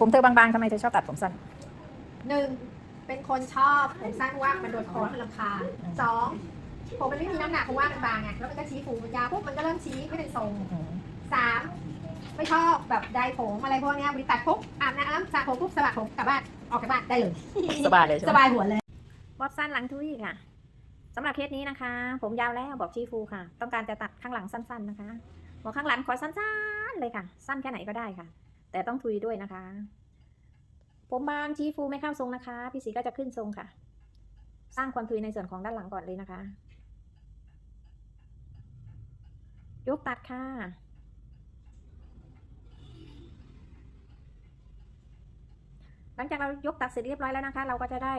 ผมเธอบางๆทำไมเธอชอบตัดผมสั้น หนึ่งเป็นคนชอบผมสั้นเพราะว่ามันโดนคอมันลำคาญสองผมมันไม่มีน้ำหนักเพราะว่ามันบางไงแล้วมันก็ชี้ฟูมันยาวปุ๊บมันก็เริ่มชี้ไม่เป็นทรงสามไม่ชอบแบบไดร์ผมอะไรพวกเนี้ยบริตัดปุ๊บอาบน้ำสระผมปุ๊บสระผมกลับบ้านออกจากบ้านได้เลยสบายเลยใช่สไหมบายหัวเลยวอบสั้นหลังทุยค่ะสำหรับเคสนี้นะคะ ผมยาวแล้วบอกชีฟูค่ะ ต้องการจะตัดข้างหลังสั้น ๆนะคะบอกข้างหลังขอสั้นๆเลยค่ะ สั้นแค่ไหนก็ได้ค่ะ แต่ต้องทุยด้วยนะคะ ผมบางชีฟูไม่เข้าทรงนะคะ พี่สีก็จะขึ้นทรงค่ะ สร้างความทุยในส่วนของด้านหลังก่อนเลยนะคะ ยกตัดค่ะหลังจากเรายกตัดเสร็จเรียบร้อยแล้วนะคะ เราก็จะได้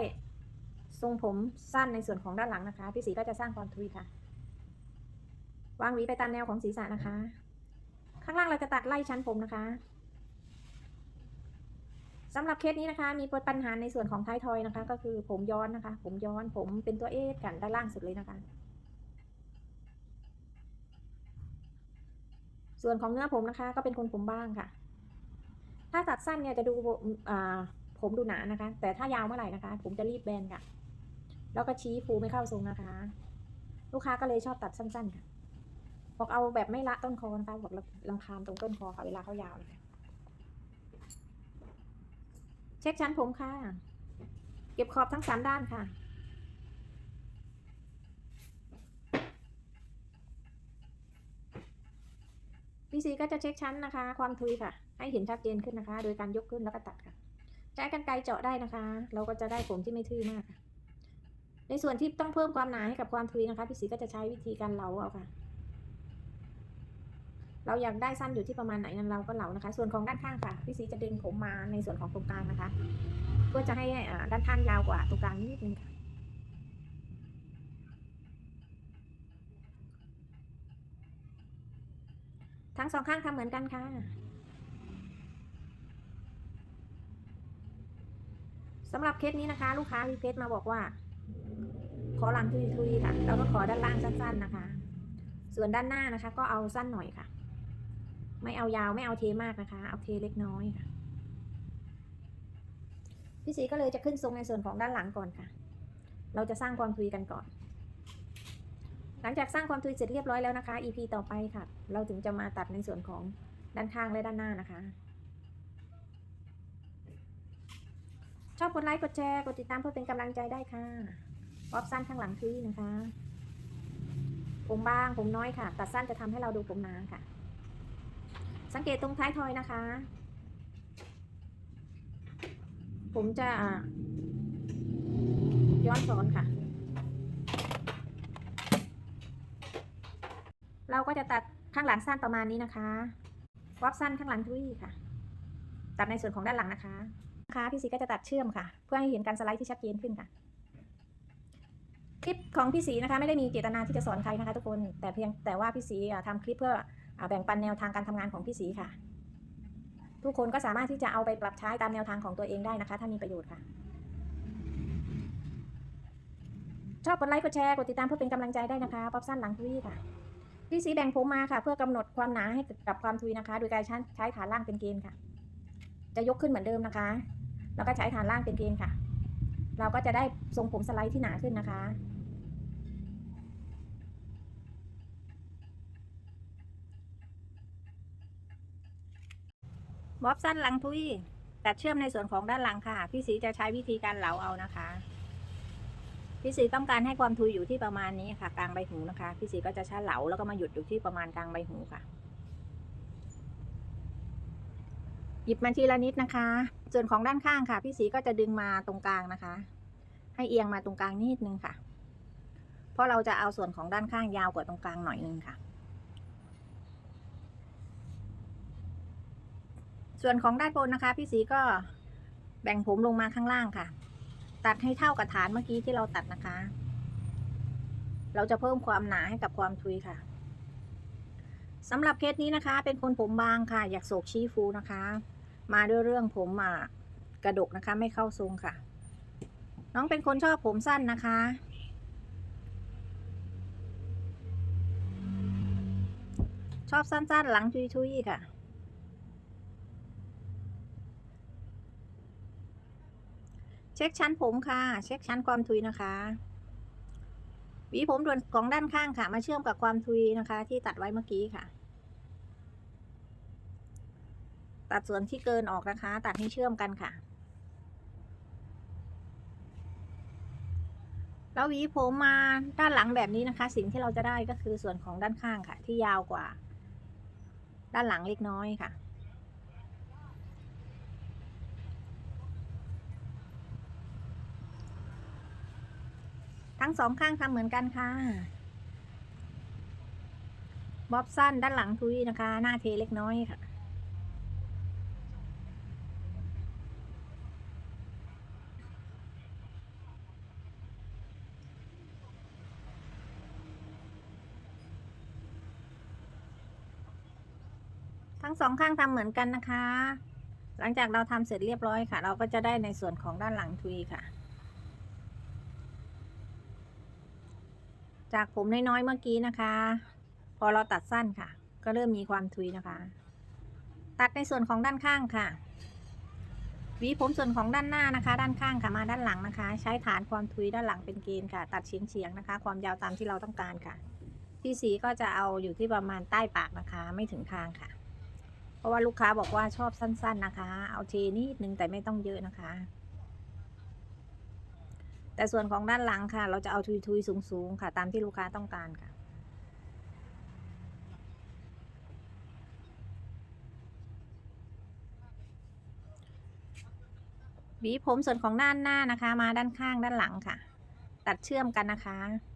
ทรงผมสั้นในส่วนของด้านหลังนะคะ พี่สีก็จะสร้างความทุยค่ะ วางหวีไปตามแนวของศีรษะนะคะ ข้างล่างเราจะตัดไล่ชั้นผมนะคะ สำหรับเคสนี้นะคะ มีปัญหาในส่วนของท้ายทอยนะคะ ก็คือผมย้อนนะคะ ผมย้อนผมเป็นตัวเอสกันด้านล่างสุดเลยนะคะ ส่วนของเนื้อผมนะคะ ก็เป็นคนผมบ้างค่ะ ถ้าตัดสั้นเนี่ยจะดูผมดูหนานะคะ แต่ถ้ายาวเมื่อไหร่นะคะ ผมจะรีบแบนค่ะ แล้วก็ชี้ฟูไม่เข้าทรงนะคะ ลูกค้าก็เลยชอบตัดสั้นๆค่ะบอกเอาแบบไม่ละต้นคอนะคะบอกลำคาญตรงต้นคอค่ะเวลาเขายาวนะคะ เช็คชั้นผมค่ะ เก็บขอบทั้งสามด้านค่ะพีซีก็จะเช็คชั้นนะคะ ความทุยค่ะ ให้เห็นชัดเจนขึ้นนะคะ โดยการยกขึ้นแล้วก็ตัดค่ะ ใช้กันไกรเจาะได้นะคะ เราก็จะได้ผมที่ไม่ทื่อมาก ในส่วนที่ต้องเพิ่มความหนาให้กับความทุยนะคะ พี่สีก็จะใช้วิธีการเหลาเอาค่ะ เราอยากได้สั้นอยู่ที่ประมาณไหนนั้นเราก็เหลานะคะ ส่วนของด้านข้างค่ะพี่สีจะดึงผมมาในส่วนของตรงกลางนะคะเพื่อจะให้ด้านข้างยาวกว่าตรงกลางนิดนึงค่ะทั้งสองข้างทำเหมือนกันค่ะ สำหรับเคสนี้นะคะ ลูกค้ารีเควสมาบอกว่า ขอหลังทุยๆค่ะแล้วก็ขอด้านล่างสั้น ๆนะคะ ส่วนด้านหน้านะคะ ก็เอาสั้นหน่อยค่ะ ไม่เอายาวไม่เอาเทมากนะคะ เอาเทเล็กน้อยค่ะ พี่สีก็เลยจะขึ้นทรงในส่วนของด้านหลังก่อนค่ะ เราจะสร้างความทุยกันก่อน หลังจากสร้างความทุยเสร็จเรียบร้อยแล้วนะคะ EP ต่อไปค่ะ เราถึงจะมาตัดในส่วนของด้านข้างและด้านหน้านะคะ ชอบกดไลค์กดแชร์กดติดตามเพื่อเป็นกำลังใจได้ค่ะวอบสั้นข้างหลังทุยนะคะผมบางผมน้อยค่ะ ตัดสั้นจะทำให้เราดูผมนาค่ะ สังเกตตรงท้ายทอยนะคะ ผมจะย้อนสอนค่ะ เราก็จะตัดข้างหลังสั้นประมาณนี้นะคะวอบสั้นข้างหลังทุยค่ะ ตัดในส่วนของด้านหลังนะคะนะคะพี่สีก็จะตัดเชื่อมค่ะ เพื่อให้เห็นการสไลด์ที่ชัดเจนขึ้นค่ะ คลิปของพี่สีนะคะ ไม่ได้มีเจตนาที่จะสอนใครนะคะ ทุกคน แต่เพียงแต่ว่าพี่สีอะทำคลิปเพื่อ แบ่งปันแนวทางการทำงานของพี่สีค่ะ ทุกคนก็สามารถที่จะเอาไปปรับใช้ตามแนวทางของตัวเองได้นะคะ ถ้ามีประโยชน์ค่ะ ชอบกดไลค์กดแชร์กดติดตามเพื่อเป็นกำลังใจได้นะคะป๊อปสั้นหลังทวีค่ะพี่สีแบ่งผมมาค่ะ เพื่อกำหนดความหนาให้กับความทุยนะคะ โดยการใช้ฐานล่างเป็นเกณฑ์ค่ะ จะยกขึ้นเหมือนเดิมนะคะ แล้วก็ใช้ฐานล่างเป็นเกณฑ์ค่ะ เราก็จะได้ทรงผมสไลด์ที่หนาขึ้นนะคะ บ๊อบสั้นหลังทุยตัดเชื่อมในส่วนของด้านหลังค่ะ พี่สีจะใช้วิธีการเหลาเอานะคะ พี่สีต้องการให้ความทุยอยู่ที่ประมาณนี้ค่ะ กลางใบหูนะคะ พี่สีก็จะใช้เหลาแล้วก็มาหยุดอยู่ที่ประมาณกลางใบหูค่ะ หยิบมาทีละนิดนะคะ ส่วนของด้านข้างค่ะ พี่สีก็จะดึงมาตรงกลางนะคะ ให้เอียงมาตรงกลางนิดนึงค่ะ เพราะเราจะเอาส่วนของด้านข้างยาวกว่าตรงกลางหน่อยนึงค่ะ ส่วนของด้านบนนะคะ พี่สีก็แบ่งผมลงมาข้างล่างค่ะ ตัดให้เท่ากับฐานเมื่อกี้ที่เราตัดนะคะ เราจะเพิ่มความหนาให้กับความทุยค่ะสำหรับเคสนี้นะคะ เป็นคนผมบางค่ะ อยากโศกชี้ฟูนะคะ มาด้วยเรื่องผมอะกระดกนะคะ ไม่เข้าทรงค่ะ น้องเป็นคนชอบผมสั้นนะคะ ชอบสั้นๆ หลังทุยๆค่ะ เช็คชั้นผมค่ะ เช็คชั้นความทุยนะคะหวีผมส่วนของด้านข้างค่ะ มาเชื่อมกับความทุยนะคะ ที่ตัดไว้เมื่อกี้ค่ะ ตัดส่วนที่เกินออกนะคะ ตัดให้เชื่อมกันค่ะ แล้วหวีผมมาด้านหลังแบบนี้นะคะ สิ่งที่เราจะได้ก็คือส่วนของด้านข้างค่ะ ที่ยาวกว่า ด้านหลังเล็กน้อยค่ะ ทั้งสองข้างทำเหมือนกันค่ะ บ๊อบสั้นด้านหลังทุยนะคะ หน้าเทเล็กน้อยค่ะ ทั้งสองข้างทำเหมือนกันนะคะ หลังจากเราทำเสร็จเรียบร้อยค่ะ เราก็จะได้ในส่วนของด้านหลังทุยค่ะ จากผมน้อยๆเมื่อกี้นะคะ พอเราตัดสั้นค่ะ ก็เริ่มมีความทุยนะคะ ตัดในส่วนของด้านข้างค่ะหวีผมส่วนของด้านหน้านะคะ ด้านข้างค่ะมาด้านหลังนะคะ ใช้ฐานความทุยด้านหลังเป็นเกณฑ์ค่ะ ตัดเฉียงๆนะคะ ความยาวตามที่เราต้องการค่ะพี่สีก็จะเอาอยู่ที่ประมาณใต้ปากนะคะ ไม่ถึงคางค่ะ เพราะว่าลูกค้าบอกว่าชอบสั้น ๆนะคะ เอาเทนิดนึงแต่ไม่ต้องเยอะนะคะ แต่ส่วนของด้านหลังค่ะ เราจะเอาทุยๆสูงๆค่ะ ตามที่ลูกค้าต้องการค่ะ หวีผมส่วนของด้านหน้านะคะ มาด้านข้างด้านหลังค่ะ ตัดเชื่อมกันนะคะ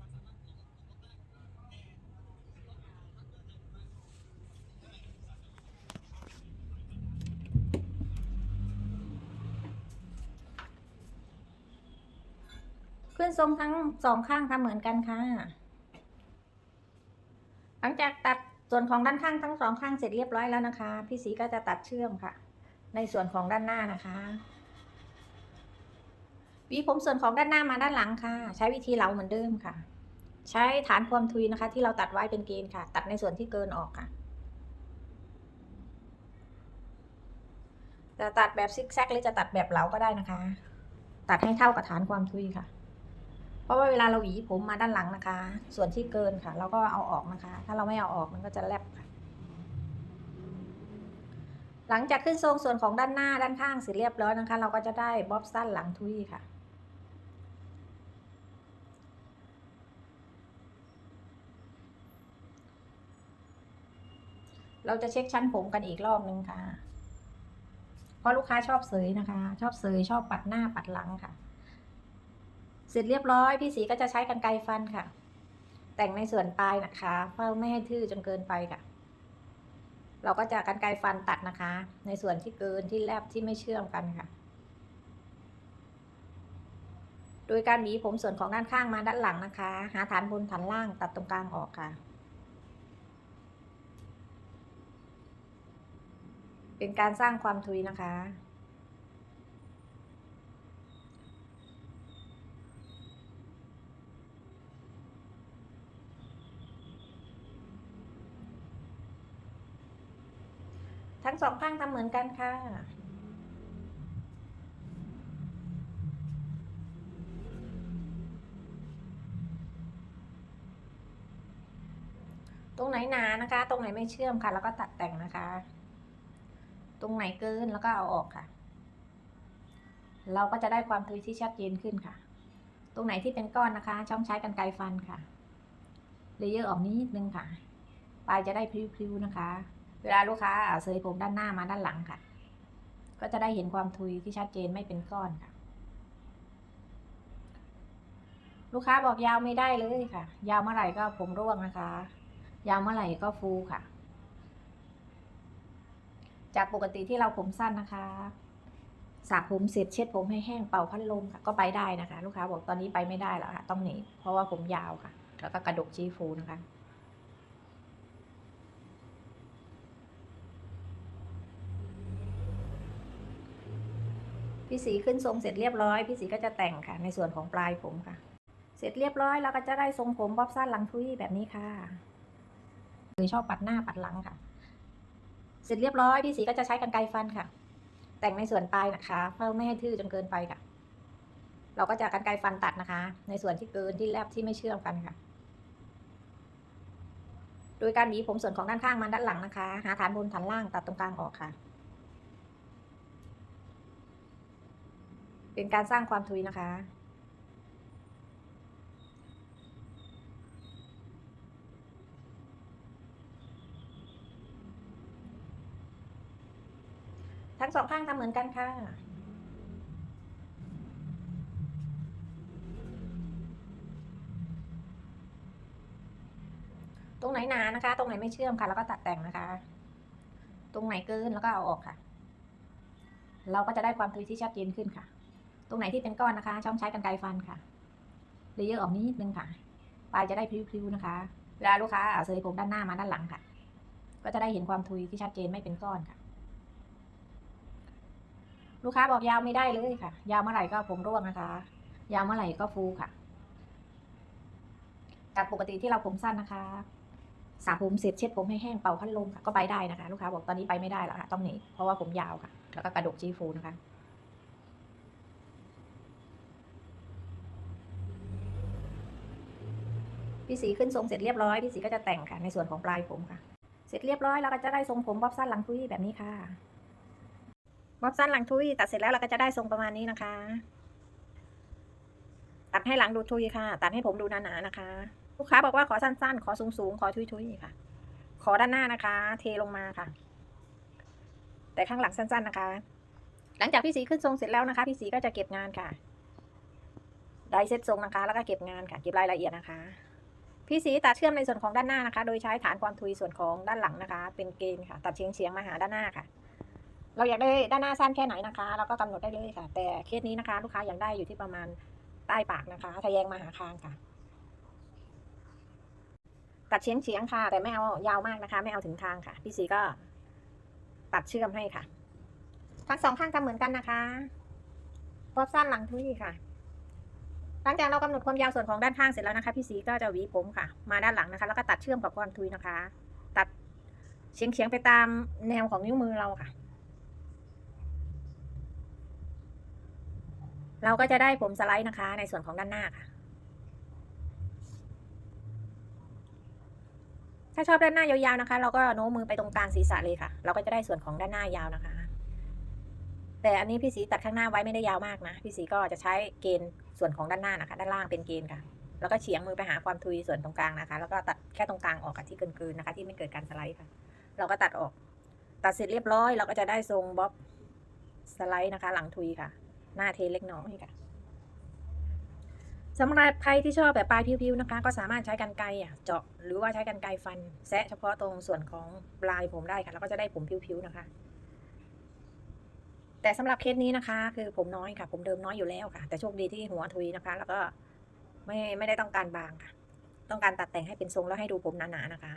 ขึ้นทรงทั้งสองข้างทำเหมือนกันค่ะ หลังจากตัดส่วนของด้านข้างทั้งสองข้างเสร็จเรียบร้อยแล้วนะคะ พี่สีก็จะตัดเชื่อมค่ะ ในส่วนของด้านหน้านะคะวีผมส่วนของด้านหน้ามาด้านหลังค่ะ ใช้วิธีเหลาเหมือนเดิมค่ะ ใช้ฐานความทุยนะคะ ที่เราตัดไว้เป็นเกณฑ์ค่ะ ตัดในส่วนที่เกินออกค่ะจะตัดแบบซิกแซกหรือจะตัดแบบเหลาก็ได้นะคะ ตัดให้เท่ากับฐานความทุยค่ะ ราะว่าเวลาเราหวีผมมาด้านหลังนะคะ ส่วนที่เกินค่ะ เราก็เอาออกนะคะ ถ้าเราไม่เอาออกมันก็จะแลบค่ะ หลังจากขึ้นทรงส่วนของด้านหน้าด้านข้างเสร็จเรียบร้อยนะคะ เราก็จะได้บ๊อบสั้นหลังทุยค่ะเราจะเช็คชั้นผมกันอีกรอบนึงค่ะ เพราะลูกค้าชอบเสยนะคะ ชอบเสยชอบปัดหน้าปัดหลังค่ะ เสร็จเรียบร้อยพี่สีก็จะใช้กันไกรฟันค่ะ แต่งในส่วนปลายนะคะเพื่อไม่ให้ทื่อจนเกินไปค่ะ เราก็จะกันไกรฟันตัดนะคะ ในส่วนที่เกินที่แลบที่ไม่เชื่อมกันค่ะ โดยการหวีผมส่วนของด้านข้างมาด้านหลังนะคะ หาฐานบนฐานล่างตัดตรงกลางออกค่ะ เป็นการสร้างความทุยนะคะ ทั้งสองข้างทำเหมือนกันค่ะ ตรงไหนหนานะคะ ตรงไหนไม่เชื่อมค่ะ แล้วก็ตัดแต่งนะคะ ตรงไหนเกินแล้วก็เอาออกค่ะ เราก็จะได้ความทุยที่ชัดเจนขึ้นค่ะ ตรงไหนที่เป็นก้อนนะคะ ช่องใช้กันไกรฟันค่ะเลเยอร์ออกนิดนึงค่ะ ปลายจะได้พริ้วๆนะคะ เวลาลูกค้าเอาเสยผมด้านหน้ามาด้านหลังค่ะ ก็จะได้เห็นความทุยที่ชัดเจนไม่เป็นก้อนค่ะ ลูกค้าบอกยาวไม่ได้เลยค่ะ ยาวเมื่อไหร่ก็ผมร่วงนะคะ ยาวเมื่อไหร่ก็ฟูค่ะ จากปกติที่เราผมสั้นนะคะสระผมเสร็จเช็ดผมให้แห้งเป่าพัดลมค่ะ ก็ไปได้นะคะ ลูกค้าบอกตอนนี้ไปไม่ได้แล้วค่ะ ต้องหนีเพราะว่าผมยาวค่ะ แล้วก็กระดกชี้ฟูนะคะ พี่สีขึ้นทรงเสร็จเรียบร้อย พี่สีก็จะแต่งค่ะ ในส่วนของปลายผมค่ะ เสร็จเรียบร้อยเราก็จะได้ทรงผมบ๊อบสั้นหลังทุยแบบนี้ค่ะหรือชอบปัดหน้าปัดหลังค่ะ เสร็จเรียบร้อยพี่สีก็จะใช้กันไกรฟันค่ะ แต่งในส่วนปลายนะคะเพื่อไม่ให้ทื่อจนเกินไปค่ะ เราก็จะกันไกรฟันตัดนะคะ ในส่วนที่เกินที่แลบที่ไม่เชื่อมกันค่ะโดยการหวีผมส่วนของด้านข้างมาด้านหลังนะคะ หาฐานบนฐานล่างตัดตรงกลางออกค่ะ เป็นการสร้างความทุยนะคะ ทั้งสองข้างทำเหมือนกันค่ะตรงไหนหนานะคะ ตรงไหนไม่เชื่อมค่ะ แล้วก็ตัดแต่งนะคะ ตรงไหนเกินแล้วก็เอาออกค่ะ เราก็จะได้ความทุยที่ชัดเจนขึ้นค่ะ รงไหนที่เป็นก้อนนะคะ ช่องใช้กันไกรฟันค่ะเลเยอร์ออกนิดนึงค่ะ ปลายจะได้พริ้วๆนะคะ เวลาลูกค้าเอาเสยผมด้านหน้ามาด้านหลังค่ะ ก็จะได้เห็นความทุยที่ชัดเจนไม่เป็นก้อนค่ะ ลูกค้าบอกยาวไม่ได้เลยค่ะ ยาวเมื่อไหร่ก็ผมร่วงนะคะ ยาวเมื่อไหร่ก็ฟูค่ะ จากปกติที่เราผมสั้นนะคะสระผมเสร็จเช็ดผมให้แห้งเป่าพัดลมค่ะก็ไปได้นะคะ ลูกค้าบอกตอนนี้ไปไม่ได้แล้วค่ะ ต้องหนีเพราะว่าผมยาวค่ะ แล้วก็กระดกจีฟูนะคะ พี่สีขึ้นทรงเสร็จเรียบร้อยพี่สีก็จะแต่งค่ะ ในส่วนของปลายผมค่ะ เสร็จเรียบร้อยเราก็จะได้ทรงผมบ๊อบสั้นหลังทุยแบบนี้ค่ะบ๊อบสั้นหลังทุยตัดเสร็จแล้วเราก็จะได้ทรงประมาณนี้นะคะ ตัดให้หลังดูทุยค่ะ ตัดให้ผมดูหนาๆนะคะ ลูกค้าบอกว่าขอสั้นๆ ขอสูงๆ ขอทุยๆค่ะ ขอด้านหน้านะคะ เทลงมาค่ะ แต่ข้างหลังสั้น ๆนะคะ หลังจากพี่สีขึ้นทรงเสร็จแล้วนะคะ พี่สีก็จะเก็บงานค่ะได้เซตทรงนะคะ แล้วก็เก็บงานค่ะ เก็บรายละเอียดนะคะ พี่สีตัดเชื่อมในส่วนของด้านหน้านะคะ โดยใช้ฐานความทุยส่วนของด้านหลังนะคะ เป็นเกณฑ์ค่ะ ตัดเฉียงเฉียงมาหาด้านหน้าค่ะ เราอยากได้ด้านหน้าสั้นแค่ไหนนะคะเราก็กำหนดได้เลยค่ะ แต่เคสนี้นะคะ ลูกค้าอยากได้อยู่ที่ประมาณใต้ปากนะคะทะแยงมาหาคางค่ะ ตัดเฉียงเฉียงค่ะ แต่ไม่เอายาวมากนะคะ ไม่เอาถึงคางค่ะ พี่สีก็ตัดเชื่อมให้ค่ะ ทั้งสองข้างทำเหมือนกันนะคะรอบสั้นหลังทุยค่ะ หลังจากเรากำหนดความยาวส่วนของด้านข้างเสร็จแล้วนะคะ พี่สีก็จะหวีผมค่ะ มาด้านหลังนะคะ แล้วก็ตัดเชื่อมกับความทุยนะคะ ตัดเฉียงเฉียงๆไปตามแนวของนิ้วมือเราค่ะ เราก็จะได้ผมสไลด์นะคะ ในส่วนของด้านหน้าค่ะ ถ้าชอบด้านหน้ายาวๆนะคะ เราก็โน้มมือไปตรงกลางศีรษะเลยค่ะ เราก็จะได้ส่วนของด้านหน้ายาวนะคะ แต่อันนี้พี่สีตัดข้างหน้าไว้ไม่ได้ยาวมากนะพี่สีก็จะใช้เกณฑ์ส่วนของด้านหน้านะคะ ด้านล่างเป็นเกณฑ์ค่ะ แล้วก็เฉียงมือไปหาความทุยส่วนตรงกลางนะคะ แล้วก็ตัดแค่ตรงกลางออกกับที่เกินๆนะคะ ที่ไม่เกิดการสไลด์ค่ะ เราก็ตัดออก ตัดเสร็จเรียบร้อยเราก็จะได้ทรงบ๊อบสไลด์นะคะ หลังทุยค่ะ หน้าเทเล็กน้อยค่ะสำหรับใครที่ชอบแบบปลายพิวๆนะคะ ก็สามารถใช้กันไกรอะเจาะหรือว่าใช้กันไกรฟันแซะเฉพาะตรงส่วนของปลายผมได้ค่ะ แล้วก็จะได้ผมพิวๆนะคะ แต่สำหรับเคสนี้นะคะ คือผมน้อยค่ะ ผมเดิมน้อยอยู่แล้วค่ะ แต่โชคดีที่หัวทุยนะคะ แล้วก็ไม่ไม่ได้ต้องการบางค่ะ ต้องการตัดแต่งให้เป็นทรงแล้วให้ดูผมหนาๆนะคะ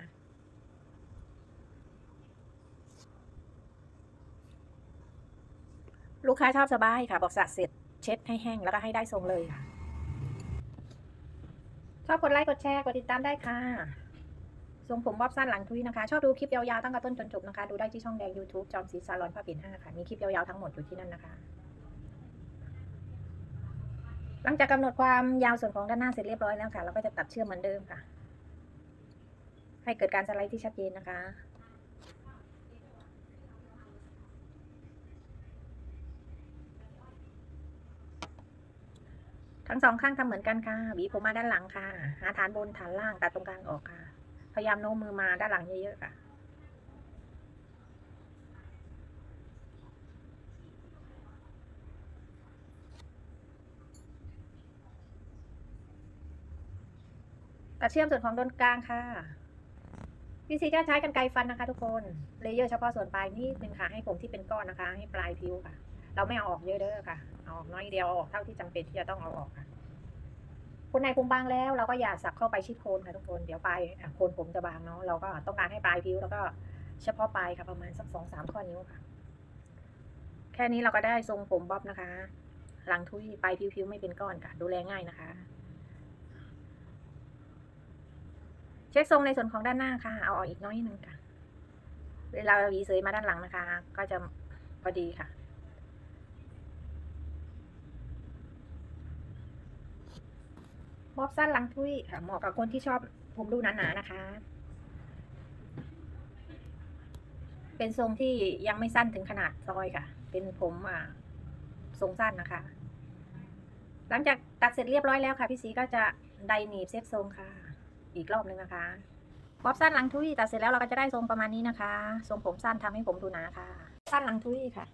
ลูกค้าชอบสบายค่ะบอกสระเสร็จเช็ดให้แห้งแล้วก็ให้ได้ทรงเลยค่ะ ชอบกดไลค์กดแชร์กดติดตามได้ค่ะ ทรงผมบ๊อบสั้นหลังทุยนะคะ ชอบดูคลิปยาวๆตั้งแต่ต้นจนจบนะคะ ดูได้ที่ช่องแดง YouTube จอมสีซาลอนผ้าปิ่นห้าค่ะ มีคลิปยาวๆทั้งหมดอยู่ที่นั่นนะคะ หลังจากกำหนดความยาวส่วนของด้านหน้าเสร็จเรียบร้อยแล้วค่ะ เราก็จะตัดเชื่อมเหมือนเดิมค่ะ ให้เกิดการสไลด์ที่ชัดเจนนะคะทั้งสองข้างทำเหมือนกันค่ะหวีผมมาด้านหลังค่ะ หาฐานบนฐานล่างตัดตรงกลางออกค่ะ พยายามโน้มมือมาด้านหลังเยอะๆค่ะ ตัดเชื่อมส่วนของด้นกลางค่ะพี่ซีจะใช้กันไกรฟันนะคะทุกคน เลเยอร์เฉพาะส่วนปลายนิดนึงค่ะให้ผมที่เป็นก้อนนะคะ ให้ปลายพิ้วค่ะ เราไม่เอาออกเยอะเด้อค่ะ เอาออกน้อยเดียวอออกเท่าที่จำเป็นที่จะต้องเอาออกค่ะ คนในผมบางแล้ว เราก็อย่าสับเข้าไปชิดโคนค่ะทุกคนเดี๋ยวปลายโคนผมจะบางเนาะเราก็ต้องการให้ปลายพิ้วแล้วก็เฉพาะปลายค่ะประมาณสักสองสามข้อนิ้วค่ะ แค่นี้เราก็ได้ทรงผมบ๊อบนะคะ หลังทุยปลายพิ้วๆไม่เป็นก้อนค่ะ ดูแลง่ายนะคะ เช็คทรงในส่วนของด้านหน้าค่ะ เอาออกอีกน้อยนึงค่ะเวลาหวีเสยมาด้านหลังนะคะ ก็จะพอดีค่ะ บ๊อบสั้นลังทุยค่ะเหมาะกับคนที่ชอบผมดูหนาๆนะคะ เป็นทรงที่ยังไม่สั้นถึงขนาดซอยค่ะ เป็นผมอ่าทรงสั้นนะคะ หลังจากตัดเสร็จเรียบร้อยแล้วค่ะ พี่สีก็จะไดหนีบเซตทรงค่ะ อีกรอบนึงนะคะบ๊อบสั้นหลังทุยตัดเสร็จแล้วเราก็จะได้ทรงประมาณนี้นะคะ ทรงผมสั้นทำให้ผมดูหนาค่ะ สั้นหลังทุยค่ะ